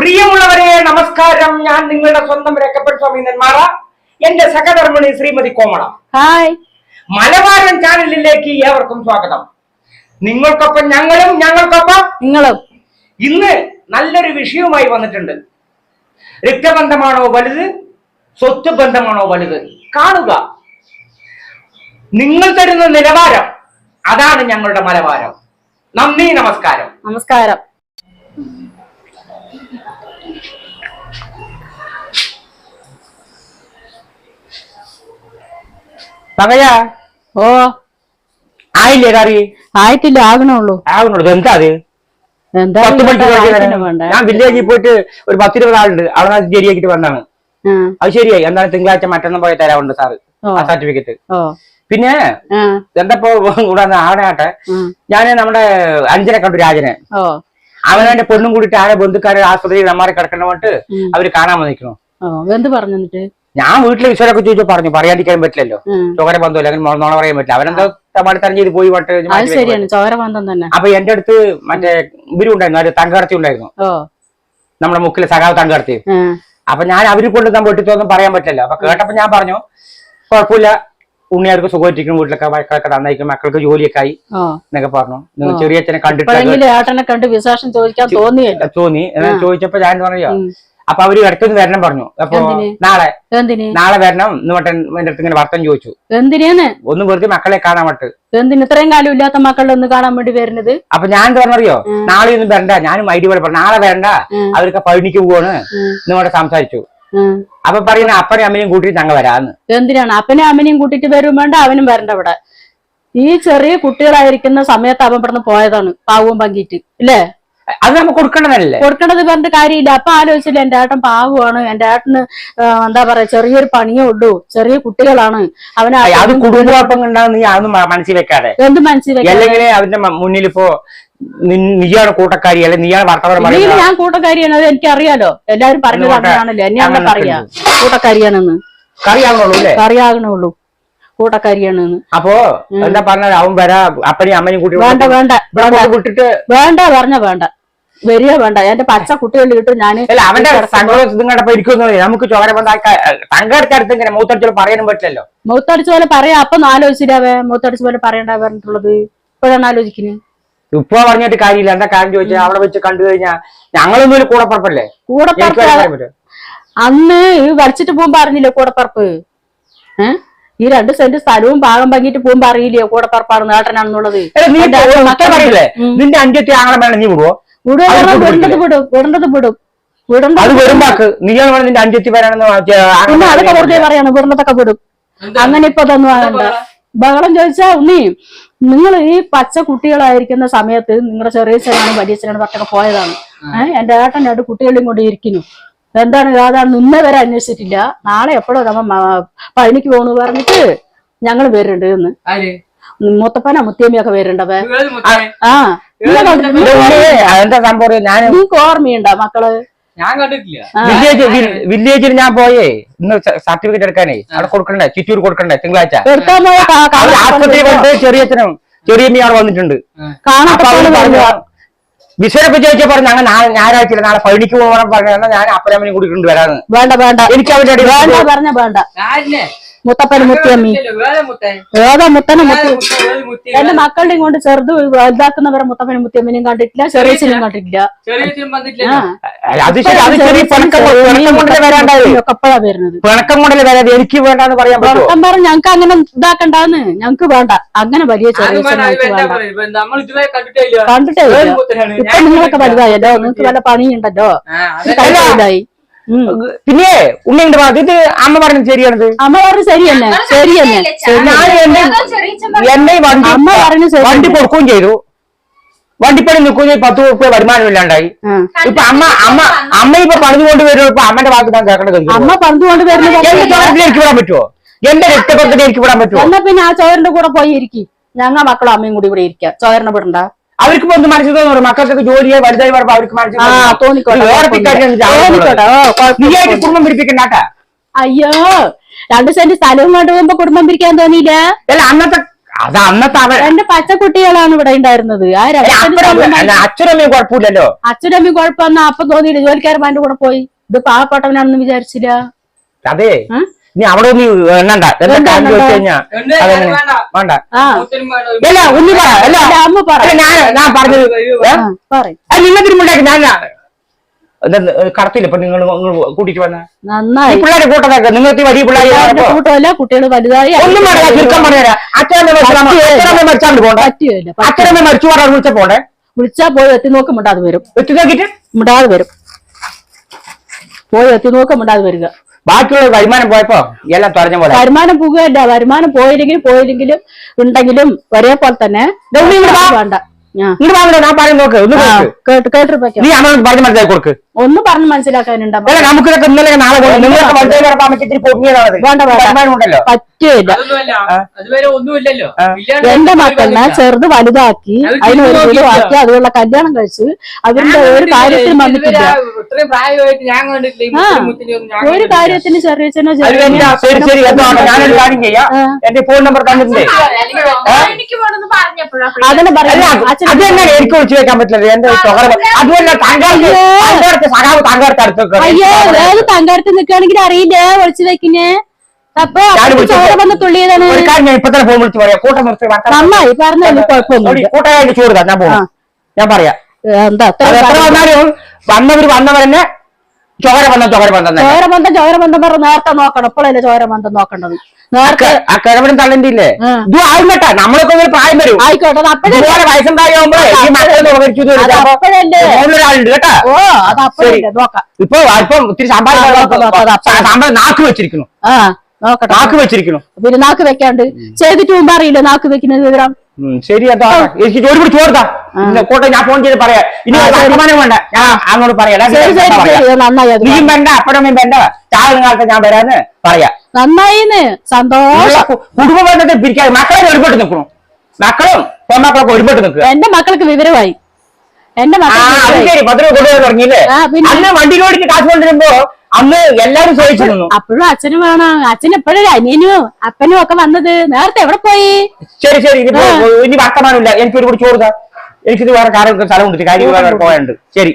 പ്രിയമുള്ളവരെ നമസ്കാരം. ഞാൻ നിങ്ങളുടെ സ്വന്തം രക്കപ്പൻ സ്വാമി നെന്മാറ. എന്റെ സഹധർമ്മിണി ശ്രീമതി കോമള. ഹായ്. മലബാരൻ ചാനലിലേക്ക് ഏവർക്കും സ്വാഗതം. നിങ്ങൾക്കൊപ്പം ഞങ്ങളും ഞങ്ങൾക്കൊപ്പം നിങ്ങളും. ഇന്ന് നല്ലൊരു വിഷയവുമായി വന്നിട്ടുണ്ട്. രക്തബന്ധമാണോ വലുത് സ്വത്ത് ബന്ധമാണോ വലുത്? കാണുക. നിങ്ങൾ തരുന്ന നിലവാരം അതാണ് ഞങ്ങളുടെ മലബാരം. നന്ദി നമസ്കാരം. നമസ്കാരം. തകയാ ഓ. ആയില്ലേ കറി? ആയിട്ടില്ല ആകണുള്ളൂ. ആകണുള്ളൂ. എന്താ അത്? എന്താ പത്ത് മണിക്ക് ഞാൻ വില്ലേജിൽ പോയിട്ട് ഒരു പത്തിരുപത് ആളുണ്ട്. അവിടെ ശരിയാക്കിട്ട് വന്നാണ് അത് ശരിയായി. എന്താണ് തിങ്കളാഴ്ച മറ്റൊന്നും പോയി തരാറുണ്ട് സാറ്. ആ സർട്ടിഫിക്കറ്റ്. പിന്നെ എന്തപ്പോ കൂടെ ആടെ ആട്ടെ? ഞാൻ നമ്മുടെ അഞ്ചനെ കണ്ടു രാജനെ. അവനെ പെണ്ണും കൂടിയിട്ട് ആരെ ബന്ധുക്കാരെ ആസ്പത്രിയിൽ നമ്മാരെ കിടക്കണ. അവർ കാണാൻ വന്നിരിക്കണോ എന്ത് പറഞ്ഞിട്ട് ഞാൻ വീട്ടിലെ വിശ്വരൊക്കെ ചോദിച്ചു പറഞ്ഞു പറയാണ്ടിരിക്കാൻ പറ്റില്ലല്ലോ. ചോര ബന്ധമല്ല അങ്ങനെ നോണ പറയാൻ പറ്റില്ല. അവനെന്താ തമാടി ചെയ്ത് പോയി തന്നെ. അപ്പൊ എന്റെ അടുത്ത് മറ്റേ ഇവരും ഉണ്ടായിരുന്നു ഒരു തങ്കടത്തി ഉണ്ടായിരുന്നു. നമ്മുടെ മുക്കിലെ സഖാവ് തങ്കടത്തി. അപ്പൊ ഞാൻ അവർ കൊണ്ട് നമ്മൾ വെട്ടിത്തൊന്നും പറയാൻ പറ്റില്ലല്ലോ. അപ്പൊ കേട്ടപ്പോ ഞാൻ പറഞ്ഞു കുഴപ്പമില്ല ഉണ്ണിയാർക്ക് സുഖമായിട്ടിരിക്കും വീട്ടിലൊക്കെ മക്കളൊക്കെ നന്നായിരിക്കും മക്കൾക്ക് ജോലിയൊക്കെ ആയി. എന്നൊക്കെ പറഞ്ഞു. നിങ്ങൾ ചെറിയ അച്ഛനെ കണ്ടിട്ട് ഇപ്പോഴെങ്കിലും ഏട്ടനെ കണ്ട് വിശേഷം ചോദിക്കാൻ തോന്നിയല്ലോ. തോന്നി. എന്ന് ആ. ചോദിച്ചപ്പോ ഞാൻ പറഞ്ഞോ ഉം. അപ്പൊ അവർ ഇടയ്ക്കൊന്ന് വരണം പറഞ്ഞു. അപ്പൊ? നാളെ നാളെ വരണം. എന്ന് മട്ടൻ എന്റെ അടുത്ത് ഇങ്ങനെ വർത്തം ചോദിച്ചു. എന്തിനാണ് ഒന്ന് വെറുതെ മക്കളെ കാണാൻ മട്ട് എന്തിനു? ഇത്രയും കാലം ഇല്ലാത്ത മക്കളെ ഒന്ന് കാണാൻ വേണ്ടി വരുന്നത്? അപ്പൊ ഞാൻ എന്താ പറഞ്ഞറിയോ. നാളെ ഒന്നും വരണ്ട. ഞാനും ഐഡിയ പോലെ പറഞ്ഞു. നാളെ വരണ്ട. അവർക്ക് പഴനിക്ക് പോവാണ്. എന്ന് സംസാരിച്ചു. അപ്പൊ പറയുന്ന അപ്പനെ അമ്മനെയും കൂട്ടിട്ട് ഞങ്ങൾ വരാന്ന്. എന്തിനാണ്? അപ്പനെ അമ്മനെയും കൂട്ടിട്ട് വരും വേണ്ട അവനും വരണ്ട ഇവിടെ. ഈ ചെറിയ കുട്ടികളായിരിക്കുന്ന സമയത്ത് അവൻ ഇവിടുന്ന് പോയതാണ്. പാവവും പങ്കിട്ട് ഇല്ലേ? അത് നമുക്ക് കൊടുക്കേണ്ടതല്ലേ കൊടുക്കണത് പറഞ്ഞിട്ട് കാര്യമില്ല. അപ്പൊ ആലോചിച്ചില്ല എന്റെ ഏട്ടൻ പാവമാണ്. എന്റെ ഏട്ടന് എന്താ പറയാ ചെറിയൊരു പണിയേ ഉള്ളൂ. ചെറിയ കുട്ടികളാണ്. അവന് അത് കുടുംബം ഉണ്ടാകുന്ന നീ അതൊന്നും മനസ്സിൽ വെക്കാതെ. എന്ത് മനസ്സിലാക്കി അല്ലെങ്കിൽ അവന്റെ മുന്നിൽ ഇപ്പോ നീയാണ് കൂട്ടക്കാരി അല്ലെ നീയാണ് വർത്തമാനം പറയുന്നത്? ഞാൻ കൂട്ടക്കാരിയാണ് അത് എനിക്കറിയാലോ? എല്ലാരും പറഞ്ഞു പറഞ്ഞാണല്ലോ എന്നെ അങ്ങനെ പറയാ. കൂട്ടക്കാരിയാണെന്ന്. കറിയാകണുള്ളൂ അല്ലേ? കൂട്ടക്കാരിയാണെന്ന്. അപ്പോ എന്താ പറഞ്ഞത്? അവൻ വരാ അപ്പനെയും അമ്മനെയും കൂട്ടി വേണ്ട വേണ്ട വിട്ടിട്ട് വേണ്ട പറഞ്ഞ വേണ്ട. വരിക വേണ്ട. എന്റെ പച്ച കുട്ടികളുടെ കിട്ടും ഞാൻ അവന്റെ സങ്കടം ഇരിക്കുന്നു നമുക്ക് ചോര ബന്ധം തങ്കടുത്ത അടുത്ത് ഇങ്ങനെ മൂത്തടിച്ചോട് പറയാനും പറ്റില്ലല്ലോ. മൂത്തടിച്ച പോലെ പറയാ. അപ്പൊ ആലോചിച്ചിട്ടാവേ മൂത്തടിച്ച പോലെ പറയണ്ട പറഞ്ഞിട്ടുള്ളത്. ഇപ്പോഴാണ് ആലോചിക്കുന്നത്. ഇപ്പൊ പറഞ്ഞിട്ട് കാര്യമില്ല. എന്താ കാര്യം ചോദിച്ചാൽ അവിടെ വെച്ച് കണ്ടു കഴിഞ്ഞാൽ ഞങ്ങളൊന്നും കൂടപ്പറപ്പല്ലേ? കൂടെ? അന്ന് വരച്ചിട്ട് പോകുമ്പോ അറിഞ്ഞില്ലേ കൂടപ്പറപ്പ്? ഏഹ് ഈ രണ്ട് സെന്റ് സ്ഥലവും ഭാഗം പങ്കിട്ട് പോകുമ്പോ അറിയില്ലേ കൂടപ്പറപ്പാണ് നേട്ടനാണെന്നുള്ളത്? എടാ, നീ എന്റെ ഇപ്പൊ അച്ഛൻ ഒറ്റ പറയില്ലേ? ഉം. നിന്റെ അഞ്ചെത്തി ആങ്ങളെ വേണം നീ വിടുവോ? അത് പറഞ്ഞാ വിടും വിടേണ്ടത് വിടും വിടേണ്ടത് വിടും. അത് വരുമ്പാക്ക്. നീയാണ് വേണം നിന്റെ അഞ്ചെത്തി വരാണെന്ന് പിന്നെ അതൊക്കെ വെറുതെ ആങ്ങളെ പറയാണ് വിടുന്നതൊക്കെ വിടും. അങ്ങനെ ഇപ്പൊ ഇതൊന്നും ആകണ്ട ബഹളം? ചോദിച്ചാ ഉണ്ണി നിങ്ങൾ ഈ പച്ച കുട്ടികളായിരിക്കുന്ന സമയത്ത് നിങ്ങളുടെ ചെറിയ ചെറിയ വലിയ ചെറിയ പട്ടൊക്കെ പോയതാണ്. ഏഹ് എന്റെ ഏട്ടൻ രണ്ട് കുട്ടികളെയും കൊണ്ട് ഇരിക്കുന്നു. എന്താണ് ഏതാണ് ഇന്നേ വരെ അന്വേഷിച്ചിട്ടില്ല. നാളെ എപ്പോഴോ നമ്മ പഴനിക്ക് പോണു പറഞ്ഞിട്ട് ഞങ്ങൾ വരുന്നുണ്ട് എന്ന് ആര്? മുത്തപ്പന മുത്തിയമ്മയൊക്കെ വരുന്നുണ്ടവേ ആ സംഭവം? ഞാൻ നിങ്ങൾക്ക് ഓർമ്മയുണ്ടോ മക്കൾ? വില്ലേജ് വില്ലേജിൽ ഞാൻ പോയേ. ഇന്ന് സർട്ടിഫിക്കറ്റ് എടുക്കാനേ. അവിടെ കൊടുക്കണ്ടേ? ചുറ്റൂർ കൊടുക്കണ്ടേ? തിങ്കളാഴ്ച. ചെറിയ കൊണ്ട് ചെറിയച്ഛനും ചെറിയമ്മയും വന്നിട്ടുണ്ട്. പോലെ പറഞ്ഞു ചോദിച്ചാൽ ഞങ്ങൾ നാളെ ഞായറാഴ്ച നാളെ പഴിക്ക് പോകണം പറഞ്ഞു ഞാൻ അപ്പനമ്മനെ കൂടി കൊണ്ട് വരാന്ന്. വേണ്ട വേണ്ട. എനിക്ക് അവരുടെ വേണ്ട പറഞ്ഞ വേണ്ട? മുത്തപ്പന് മുത്തിയമ്മി മുത്തേ? ഏതാ മുത്തനെ മുത്തി? മുത്തേ, മുത്തേ, എന്റെ മക്കളുടെ മക്കളുടെയും കൊണ്ട് ചെറുത് വലുതാക്കുന്നവരെ മുത്തപ്പനും മുത്തിയമ്മനെയും കണ്ടിട്ടില്ല ചെറിയച്ഛനും കണ്ടിട്ടില്ല. പിണക്കം പിണക്കം കൊണ്ടല്ലേ വരുന്നത്. പിണക്കം കൊണ്ടല്ലേ വരാതെ എനിക്ക് വേണ്ടാന്ന് പറയാൻ പറ്റുമോ ഉറക്കം പറഞ്ഞ് ഞങ്ങക്ക് അങ്ങനെ ഇതാക്കണ്ടെന്ന്. ഞങ്ങക്ക് വേണ്ട. അങ്ങനെ വലിയ കണ്ടിട്ടേ ഇപ്പൊ ഞാൻ നിങ്ങളൊക്കെ. വലുതായല്ലോ നിങ്ങൾക്ക് വല്ല പണിയുണ്ടല്ലോ? ഉം. പിന്നെ ഉമ്മയുണ്ട് ഇത് അമ്മ പറഞ്ഞത് ശരിയാണത്? അമ്മ പറഞ്ഞു ശരിയല്ല? തന്നെ ശരി തന്നെ ശരി. ഞാൻ എന്നെ വണ്ടി അമ്മ പറഞ്ഞു വണ്ടി കൊടുക്കുകയും ചെയ്തു. വണ്ടിപ്പണി നിൽക്കുകയും ചെയ്തു. പത്ത് രൂപ വരുമാനം ഇല്ലാണ്ടായി. ഇപ്പൊ അമ്മ അമ്മ അമ്മ ഇപ്പൊ പണിതുകൊണ്ട് വരുമ്പോ ഇപ്പൊ അമ്മന്റെ ഭാഗത്ത് ഞാൻ കേൾക്കണത് അമ്മ പന്തുകൊണ്ട് വരുന്നത് എന്റെ ചോരത്തിൽ എനിക്ക് വിടാൻ പറ്റുമോ എന്റെ എനിക്ക് വിടാൻ പറ്റുമോ എന്നാ പിന്നെ ആ ചോരന്റെ കൂടെ പോയി ഇരിക്കും. ഞങ്ങ മക്കളും അമ്മയും കൂടി ഇവിടെ ഇരിക്കാം. ചോരനെ വിടണ്ട. അവർക്ക് ഒന്ന് മനസ്സിൽ തോന്നുന്നു മക്കൾക്കൊക്കെ ജോലിയായി വലുതായി വരുമ്പോ അവർക്ക് മനസ്സിലായിട്ട് കുടുംബം പിടിപ്പിക്കണ്ടാട്ടാ അയ്യോ രണ്ട് സെന്റ് സ്ഥലവും കൊണ്ടുപോകുമ്പോ കുടുംബം പിരിക്കാൻ തോന്നിയില്ല? അല്ല അന്നത്തെ അത് അന്നത്തെ അവൻ എന്റെ പച്ചക്കുട്ടികളാണ് ഇവിടെ ഉണ്ടായിരുന്നത്. ആ അപ്പനും അല്ല, അച്ഛനും അമ്മയും കുഴപ്പമില്ലല്ലോ. അച്ഛനമ്മയും കുഴപ്പമെന്നാ അപ്പൊ തോന്നിയില്ല. ജോലിക്കാരൻ എന്റെ കൂടെ പോയി. ഇത് പാവപ്പെട്ടവനാണെന്ന് വിചാരിച്ചില്ല. അതെ? നീ അവിടെ ഒന്ന് എണ്ണണ്ട എന്താ കാര്യം ചോദിച്ചു കഴിഞ്ഞാ? അതെങ്ങനെ? അത് വേണ്ട. അല്ല ഉണ്ണി പറ. അല്ല അമ്മ പറ. ഞാൻ ഞാൻ പറഞ്ഞത് നിങ്ങൾ തിരുമുണ്ടാക്കി ഞാൻ കടത്തില്ല ഇപ്പൊ നിങ്ങൾ കൂട്ടിട്ട് വന്ന? നന്നായി. പിള്ളേരെ കൂട്ടതൊക്കെ നിങ്ങൾക്ക് വലിയ പിള്ളേരെ കൂട്ടമല്ല കുട്ടികൾ വലുതായി. ഒന്നും പറയാ ചുരുക്കം പറഞ്ഞുതരാം. അച്ഛനമ്മ അച്ഛനമ്മ മരിച്ചാണ്ട് പോണ്ടേ? പറ്റിയല്ല അച്ഛനമ്മ മരിച്ചു പറഞ്ഞാൽ വിളിച്ച പോണ്ടേ? വിളിച്ചാ പോയി എത്തി നോക്കും മിണ്ടാതെ വരും. എത്തി നോക്കിട്ട്? മിണ്ടാതെ വരും. പോയി എത്തി നോക്കും മിണ്ടാതെ വരിക. ബാക്കിയുള്ള വരുമാനം പോയപ്പോ എല്ലാം തുറഞ്ഞ പോലെ. വരുമാനം പോകുകയല്ല വരുമാനം പോയില്ലെങ്കിലും പോയില്ലെങ്കിലും ഉണ്ടെങ്കിലും ഒരേ പോലെ തന്നെ വേണ്ട. ഇങ്ങോട്ട് ഞാൻ പറയുന്നത് നോക്ക് ഒന്ന് കേട്ട് നീ അമ്മ പറഞ്ഞ് മനസ്സിലാക്കി കൊടുക്ക്. ഒന്ന് പറഞ്ഞ് മനസ്സിലാക്കാനുണ്ട് അല്ല നമുക്കിതൊക്കെ ഇന്നലെ നാളെ പൊങ്ങിയതാണത് വേണ്ട, വേണ്ട. ഉണ്ടല്ലോ. പറ്റുകയില്ല അതൊന്നുമല്ല. അതുവരെ ഒന്നുമില്ലല്ലോ. ആ. ഇല്ലാണ്ട് എന്റെ മക്കളെ ചെറുത് വലുതാക്കി അത് അതിന് ഒരു വീട് അതുള്ള കല്യാണം കഴിച്ച് അവരുടെ ഒരു കാര്യത്തിൽ വന്നിട്ടില്ല. ഒരു. കാര്യത്തിന് ചെറിയച്ചനോ അത് കഴിഞ്ഞാ ശരി ശരി എന്തോ ആട്ടെ. കാര്യം ചെയ്യാം. എന്റെ ഫോൺ നമ്പർ തന്നിട്ടുണ്ട് എനിക്ക് വേണമെന്ന് പറഞ്ഞപ്പോഴാ അതിന് അല്ല പറയാം. അത് തന്നെ എനിക്ക് വിളിച്ചു വെക്കാൻ പറ്റില്ല എന്റെ അതുപോലെ താങ്കളുടെ സഖാവ് അടുത്ത് അയ്യോ ഏത് തങ്കാരത്ത് നിൽക്കുകയാണെങ്കിൽ അറിയില്ലേ? വിളിച്ചു വെക്കിനെ അപ്പൊ വന്ന് തുള്ളിയതാണ്. ഒരു കാര്യം ഞാൻ ഇപ്പൊ തന്നെ ഫോൺ വിളിച്ച് പറയാം. കൂട്ടം നിർത്തി വർത്തമാനം നന്നായി പറഞ്ഞല്ലോ കുഴപ്പമൊന്നുമില്ല. കൂട്ടുകാരുടെ ചോറ് ഞാൻ പോകും ഞാൻ പറയാം. എന്താ അത് എത്ര അത്ര വന്നാലും വന്നവര് വന്നവരെന്നെ ചോരബന്ധം ചോരബന്ധം ചോരബന്ധം വന്ന പറഞ്ഞ നേരത്തെ നോക്കണം. ഇപ്പോഴല്ലേ ചോരബന്ധം നോക്കേണ്ടത്? കിഴവനും തള്ളണ്ടില്ലേ. ഇത് ആവും കേട്ടാ നമ്മളൊക്കെ ഒരു പ്രായം വരും. ആയിക്കോട്ടെ കേട്ടാ. അപ്പഴല്ലേ? നോക്കാം. ഇപ്പൊ ഇപ്പം ഇത്തിരി സാമ്പാർ സാമ്പാർ നോക്കാം, അപ്പഴേ. വെച്ചിരിക്കുന്നു. നോക്കട്ടെ. നാക്ക് വെച്ചിരിക്കണോ. പിന്നെ നാക്ക് വെക്കാണ്ട്. ചെയ്തിട്ട് മുമ്പ് അറിയില്ല നാക്ക് വെക്കുന്നത് വിവരം? ഉം, ശരി എന്താ എനിക്ക് ജോലി പിടിച്ച് കൊടുത്താ കോട്ടെ ഞാൻ ഫോൺ ചെയ്ത് പറയാം. ഇനി ആ, ശരി. വർത്തമാനം വേണ്ട. ഞാൻ അങ്ങോട്ട് പറയാം. ശരി ശരി ശരി. അത് നന്നായി അത് നീയും വേണ്ട അപ്പഴമ്മയും വേണ്ട. ചാകുന്ന കാലത്ത് ഞാൻ വരാന്ന് പറയാം. നന്നായിന്ന്. സന്തോഷം. ഉള്ള കു- കുടുംബ ബന്ധത്തെ പിരിക്കാതെ മക്കളെ ഒരുപാട് നിൽക്കണം. മക്കളും പെൺമക്കളൊക്കെ ഒരുപാട് നിൽക്കുക. എന്റെ മക്കൾക്ക് വിവരമായി. എന്റെ മക്കൾ ശരി. കൊണ്ടുപോയി തുടങ്ങിയില്ലേ? കാശ് കൊണ്ടിരുമ്പോ അന്ന് എല്ലാരും ചോദിച്ചിരുന്നു. അപ്പോഴും അച്ഛനും വേണം. അച്ഛൻ എപ്പോഴും അനിയനും അപ്പനും ഒക്കെ വന്നത്. നേരത്തെ എവിടെ പോയി? ശരി ശരി ഇനി വർത്തമാനമില്ല. എനിക്ക് കൂടി ചോറുക. എനിക്കിത് വേറെ കാര്യം സ്ഥലം കൊണ്ടിട്ട് കാര്യം പോയുണ്ട് ശരി.